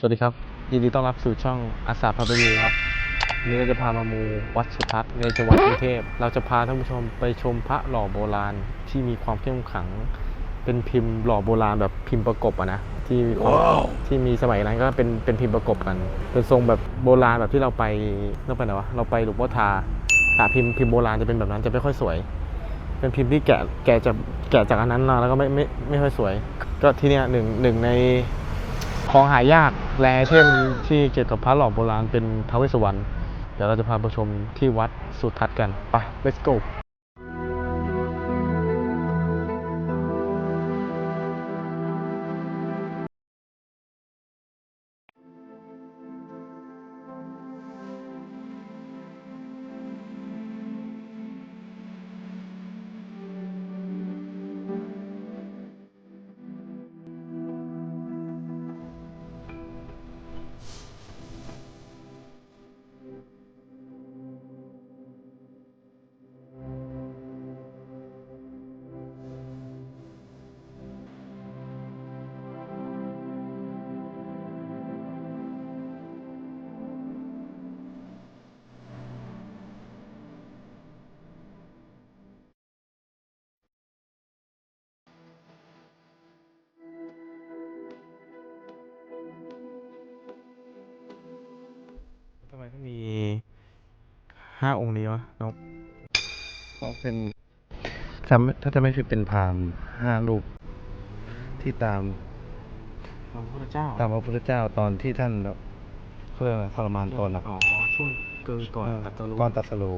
สวัสดีครับ ยินดีต้อนรับสู่ช่องอาสาพาไปดูครับวันนี้เราจะพามามูวัดสุทัศน์ในจังหวัดกรุงเทพ เราจะพาท่านผู้ชมไปชมพระหล่อโบราณที่มีความเข้มขลัง เป็นพิมพ์หล่อโบราณแบบพิมพ์ประกบอะนะที่มีความที่มีสมัยนั้นก็เป็นเป็นพิมพ์ประกบกัน เป็นทรงแบบโบราณแบบที่เราไปเราไปไหนวะเราไปหลวงพ่อทาอะพิมพ์พิมพ์โบราณจะเป็นแบบนั้นจะไม่ค่อยสวย เป็นพิมพ์ที่แกะแกะจากแกะจากอันนั้นมาแล้วก็ไม่ไม่ไม่ค่อยสวย ก็ที่เนี้ยหนึ่งหนึ่งในของหายาก แลเทมที่เกี่ยวกับพระหล่อโบราณเป็นท้าวเวสสุวรรณเดี๋ยวเราจะพาไปชมที่วัดสุทัศน์กัน ไป let's go ห้าองค์นี้วะนกก็เป็นจำถ้าจะไม่ผิดเป็นพราหมณ์ห้ารูปที่ตามพระพุทธเจ้าตามพระพุทธเจ้าตอนที่ท่านแบบเพื่อทรมานตนนะอ๋อช่วงเกินก่อนเออตัดตัวรู้ก่อนตรัสรู้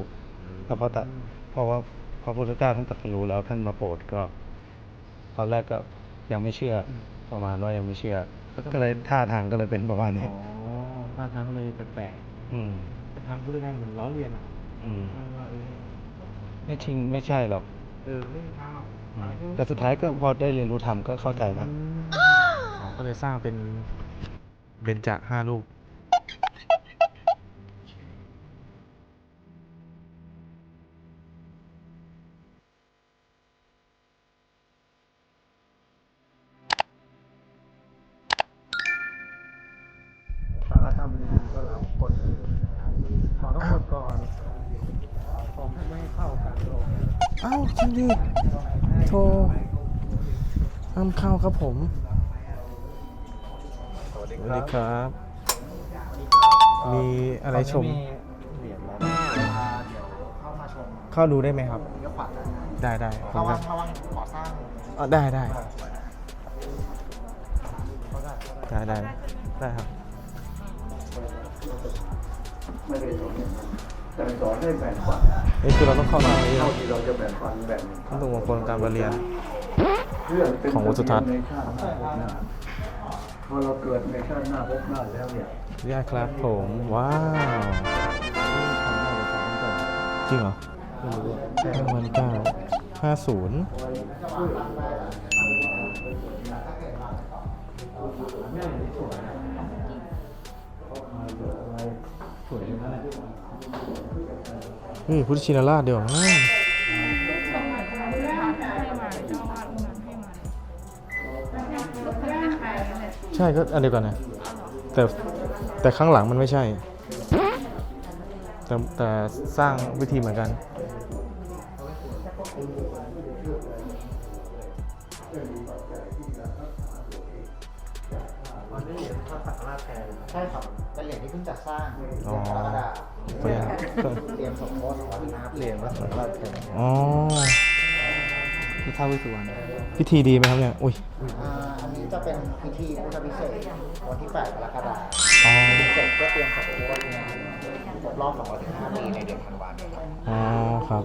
แล้วพอตัดเพราะว่าพระพุทธเจ้าท่านตรัสรู้แล้วท่านมาโปรดก็ตอนแรกก็ยังไม่เชื่ออประมาณว่ายังไม่เชื่อ ก็เลยท่าทางก็เลยเป็นประมาณนี้อ๋อท่าทางเลยแปลกอืมๆแต่ ทางพุทธเจ้าเหมือนล้อเลียนอะอืมเออว่าเออไม่จริงไม่ใช่หรอก เออไม่เท่าอืมแต่สุดท้ายก็พอได้เรียนรู้ธรรมก็เข้าใจนะอ๋อก็เลยสร้างเป็นเบญจห้ารูป เอ้าจริงดิโทรห้ามเข้าครับผม สวัสดีสวัสดีครับ มีอะไรชม เหรียญแล้วเดี๋ยวเข้ามาชมเข้าดูได้ไหมครับ เลี้ยวขวานะได้ได้ผถ้ามว่าจะถ้าว่างก่อสร้างอ๋อได้ได้ได้ได้ได้ครับ ไม่ได้สอน แต่สอนให้แบ่งปันนี่คือเราต้องเข้ามาที่เท่าที่เราจะแบ่งปันแบ่งต้องดูมงคลการประเรียน เพื่อเป็นของวัดสุทัศน์ในชาติหน้าภพหน้าพอเราเกิดในชาติหน้าภพหน้าแล้วเนี่ยนี่ครับผมว้าวจริงเหรอห้าวันเก้าห้าศูนย์ นี่พุทธชินราชเดี๋ยวใช่ก็อันเดียวกันนะ แต่แต่ข้างหลังมันไม่ใช่ แต่แต่สร้างวิธีเหมือนกัน ใช่ครับเป็นเหรียญที่เพิ่งจัดสร้างเดือนอ๋อกรกฎาคเรียนมเตรียมสมโภชของวันนะครับเหรียญวัดสุทัศน์อ๋อที่ท้าวเวสสุวรรณพิธีดีไหมครับเนี่ยอุ้ยอ่าอันนี้จะเป็นพิธีพุทธพิเศษกวันที่ 8 กรกฎาคมอ๋อพิเศษเพื่อเตรียมสมโภชงานครบรอบ215ปีในเดือนธันวาคมครับอ๋อครับ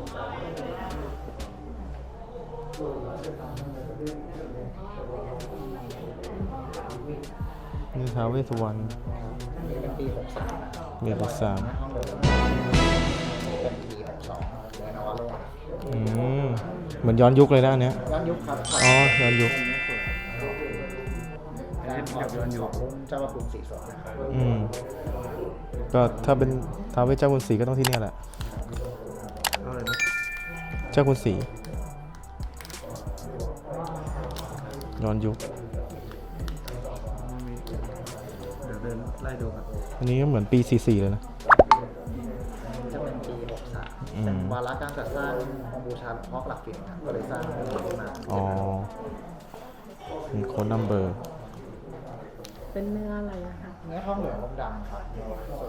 นี่ท้าวเวสสุวรรณอันนี้เป็นปี63นะครับมีหกสามองเดิมเป็นปี62เดือนนวโรจน์อืมเหมือนย้อนยุคเลยนะอันเนี้ยย้อนยุคครับอ๋อย้อนยุคแบบย้อนยุคเจ้าพระคุณศรีสวนอืมก็ถ้าเป็นท้าวเวสเจ้าคุณศรีก็ต้องที่เนี่ยแหละเจ้าคุณศรีย้อนยุค ไล่ดูครับอันนี้ก็เหมือนปี 44 เลยนะ จะเป็นปีอืม63เป็นวาระการจัดสร้างองค์บูชาหลวงพ่อหลักเกศครับก็เลยสร้างเรื่องนี้มาอ๋อ มีโค้ดนัมเบอร์ เป็นเนื้ออะไรอะคะเนื้อทองเหลืองลมดำครับ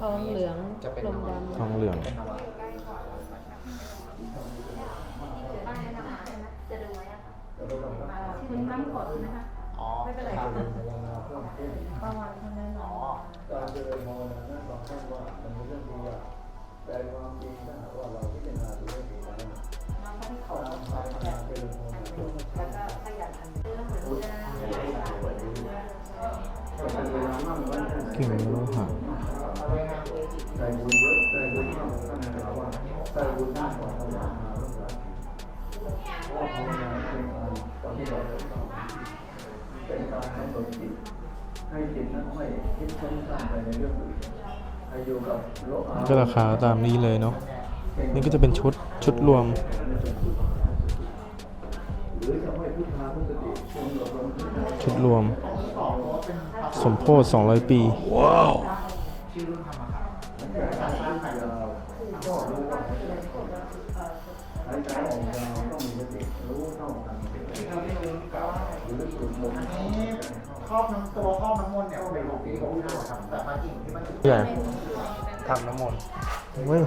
ทองเหลืองจะเป็นลมนวะดำทองเหลือง เป็นนวะคุณน้ำกดนะคะ อ๋อไม่เป็นไรครับประวัติคนนั้นเหรอ๋ออการเจริญภาวนานั้นบางท่านว่ามันเป็นเรื่องที่ยากแต่ความจริงถ้าหากว่าเราพิจารณาดูให้ดีแล้วการภาวนาเจริญภาวนาเป็นเวลามากน้อยแค่ไหนกิ่งโลหะใจ เป็นการกำหนดจิตให้จิตนั้นไม่คิดฟุ้งซ่านไปในเรื่องอื่นให้อยู่กับโลกก็ราคาตามนี้เลยเนาะนี่ก็จะเป็นชุดชุดรวมหรือจะไม่พุทธาพุทธติทรงอบรมที่ได้ชุดรวม สมโพธ200 ปีชื่อ รุ่นธรรมะครับยาวก็รู้ว่าหายใจออกยาวต้องมีสติรู้เท่าทันหรือสุดลมอันนี้ครอบน้ำตัวครอบน้ำมนต์เนี่ยเป็นของปี65ครับแต่มากิ่งที่มันใหญ่ทำน้ำมนต์เว้ย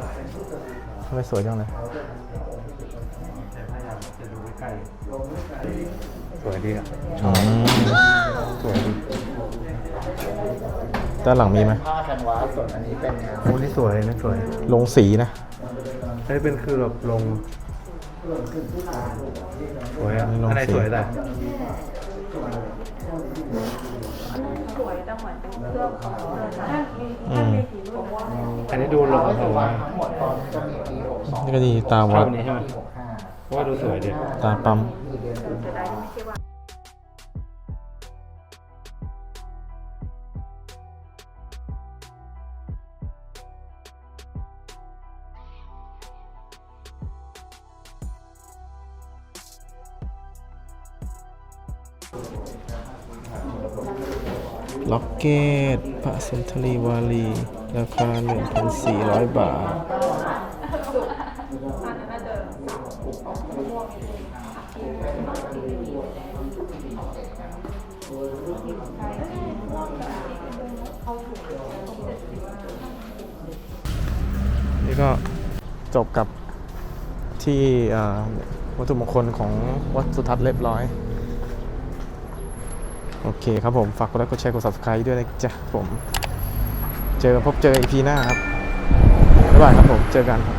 ทำไมสวยจังเลยแต่พยายามจะดูใกล้ๆสวยดีอะอืมสวยดีด้านหลังมีไหมผ้าแคนวาสส่วนอันนี้เป็นงานโอ้นี่สวยนี่สวย ลงสีนะอันนี้เป็นคือแบบลง สวยอะนี่ลงอันไหนสีสวยแต่สวยแต่เหมือนเป็นเครื่องของเรือนะอืมอันนี้ดูลงร้อยเขาตัวว่าทั้งหมดตอนนี้จะมีปี62นี่ก็ดีตาวัดนี้ใช่ไหมปี65เพราะว่าดูสวยดีตาปั๊ม ล็อกเก็ตพระสุนทรีวารี ราคา 1,400 บาท นี่ก็จบกับที่วัตถุมงคลของวัดสุทัศน์เรียบร้อย โอเคครับผม ฝากกดไลค์กดแชร์กด subscribe ด้วยนะจ๊ะผม เจอกันพบเจออีพีหน้าครับบ๊ายบายครับผม เจอกันครับ